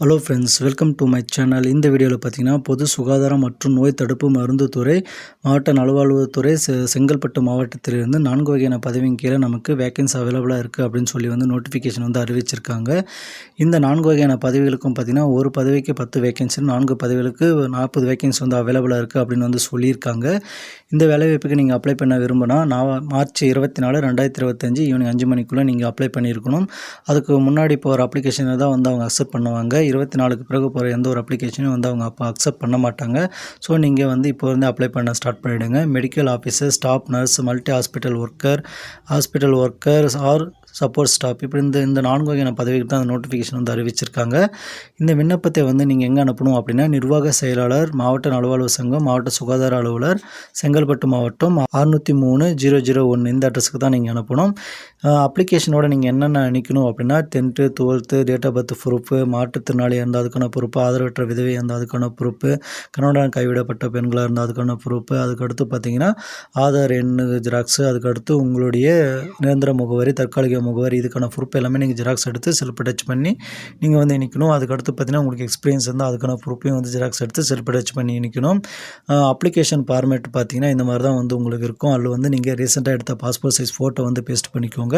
Hello friends welcome to my channel இந்த வீடியோவில் பார்த்தீங்கன்னா பொது சுகாதாரம் மற்றும் நோய் தடுப்பு மருந்துத்துறை மாவட்ட நல்வாழ்வுத்துறை செங்கல்பட்டு மாவட்டத்திலிருந்து நான்கு வகையான பதவியின் கீழே நமக்கு வேக்கன்ஸ் அவைலபிளாக இருக்குது அப்படின்னு சொல்லி வந்து நோட்டிஃபிகேஷன் வந்து அறிவிச்சிருக்காங்க. இந்த நான்கு வகையான பதவிகளுக்கும் பார்த்திங்கன்னா ஒரு பதவிக்கு பத்து வேக்கன்சி நான்கு பதவிகளுக்கு நாற்பது வேக்கன்சி வந்து அவைலபிளாக இருக்குது அப்படின்னு வந்து சொல்லியிருக்காங்க. இந்த வேலைவாய்ப்புக்கு நீங்கள் அப்ளை பண்ண விரும்பினா நான் மார்ச் இருபத்தி நாலு ரெண்டாயிரத்தி இருபத்தஞ்சி ஈவினிங் அஞ்சு மணிக்குள்ளே நீங்கள் அப்ளை பண்ணியிருக்கணும். அதுக்கு முன்னாடி இப்போ ஒரு அப்ளிகேஷனை தான் வந்து அவங்க அக்செப்ட் பண்ணுவாங்க. இருபத்தி நாலுக்கு பிறகு போகிற எந்த ஒரு அப்ளிகேஷனும் வந்து அவங்க அப்போ அக்செப்ட் பண்ண மாட்டாங்க. ஸோ நீங்கள் வந்து இப்போ வந்து அப்ளை பண்ண ஸ்டார்ட் பண்ணிவிடுங்க medical officer staff nurse multi hospital worker hospital workers or support staff இப்படி இந்த இந்த நான்கு வகையான பதவிக்கு தான் அந்த நோட்டிஃபிகேஷன் வந்து அறிவிச்சிருக்காங்க. இந்த விண்ணப்பத்தை வந்து நீங்கள் எங்கே அனுப்பணும் அப்படின்னா நிர்வாக செயலாளர் மாவட்ட நல்வாழ்வு சங்கம் மாவட்ட சுகாதார அலுவலர் செங்கல்பட்டு மாவட்டம் அறுநூற்றி மூணு ஜீரோ ஜீரோ ஒன்று இந்த அட்ரஸுக்கு தான் நீங்கள் அனுப்பணும். அப்ளிகேஷனோட நீங்கள் என்னென்ன நிற்கணும் அப்படின்னா tenth twelfth date of birth proof மாற்றுத்திறனாளி இருந்தால் அதுக்கான பொறுப்பு ஆதரவற்ற விதவை இருந்தால் அதுக்கான பொறுப்பு கணவன் கைவிடப்பட்ட பெண்களாக இருந்தால் அதுக்கான பொறுப்பு அதுக்கடுத்து பார்த்தீங்கன்னா ஆதார் எண்ணு ஜெராக்ஸு அதுக்கடுத்து உங்களுடைய நிரந்தர முகவரி தற்காலிக முகவரி இதுக்கான ப்ரூஃப் எல்லாமே நீங்கள் ஜெராக்ஸ் எடுத்து செல்ஃப் டச் பண்ணி நீங்கள் வந்து இணைக்கணும். அதுக்கடுத்து பார்த்தீங்கன்னா உங்களுக்கு எக்ஸ்பீரியன்ஸ் இருந்தால் அதுக்கான ப்ரூஃபையும் வந்து ஜெராக்ஸ் எடுத்து செல்ஃப் டச் பண்ணி இணைக்கணும். அப்ளிகேஷன் ஃபார்மேட் பார்த்தீங்கன்னா இந்த மாதிரி தான் வந்து உங்களுக்கு இருக்கும். அதில் வந்து நீங்கள் ரீசெண்டாக எடுத்த பாஸ்போர்ட் சைஸ் ஃபோட்டோ வந்து பேஸ்ட் பண்ணிக்கோங்க.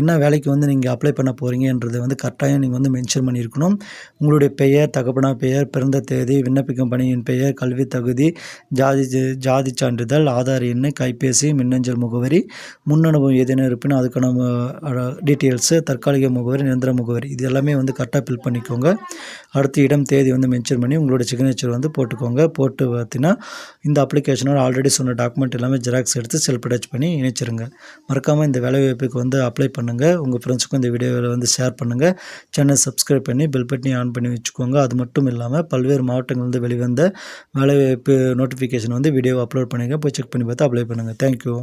என்ன வேலைக்கு வந்து நீங்கள் அப்ளை பண்ண போகிறீங்கன்றதை வந்து கரெக்டாக நீங்கள் வந்து மென்ஷன் பண்ணியிருக்கணும். உங்களுடைய பெயர் தகப்பனா பெயர் பிறந்த தேதி விண்ணப்பிக்கும் பணியின் பெயர் கல்வி தகுதி ஜாதி ஜாதி சான்றிதழ் ஆதார் எண் கைபேசி மின்னஞ்சல் முகவரி முன்னனுபவம் ஏதேனும் இருப்பினும் அதுக்கான டீட்டெயில்ஸு தற்காலிக முகவரி நிரந்தர முகவரி இது எல்லாமே வந்து கரெக்டாக ஃபில் பண்ணிக்கோங்க. அடுத்த இடம் தேதி வந்து மென்ஷன் பண்ணி உங்களோட சிக்னேச்சர் வந்து போட்டுக்கோங்க. போட்டு பார்த்தீங்கன்னா இந்த அப்ளிகேஷனோட ஆல்ரெடி சொன்ன டாக்குமெண்ட் எல்லாமே ஜெராக்ஸ் எடுத்து செல்ஃப் அட்டாச் பண்ணி இணைச்சிருங்க. மறக்காமல் இந்த வேலைவாய்ப்புக்கு வந்து அப்ளை பண்ணுங்கள் உங்கள் ஃப்ரெண்ட்ஸுக்கும் இந்த வீடியோவில் வந்து ஷேர் பண்ணுங்கள் சேனல் சப்ஸ்கிரைப் பண்ணி பெல் பட்டனி ஆன் பண்ணி வச்சுக்கோங்க. அது மட்டும் இல்லாமல் பல்வேறு மாவட்டங்கள்லேருந்து வெளிவந்த வேலைவாய்ப்பு நோட்டிஃபிகேஷன் வந்து வீடியோ அப்லோட் பண்ணுங்கள் போய் செக் பண்ணி பார்த்து அப்ளை பண்ணுங்கள் தேங்க்யூ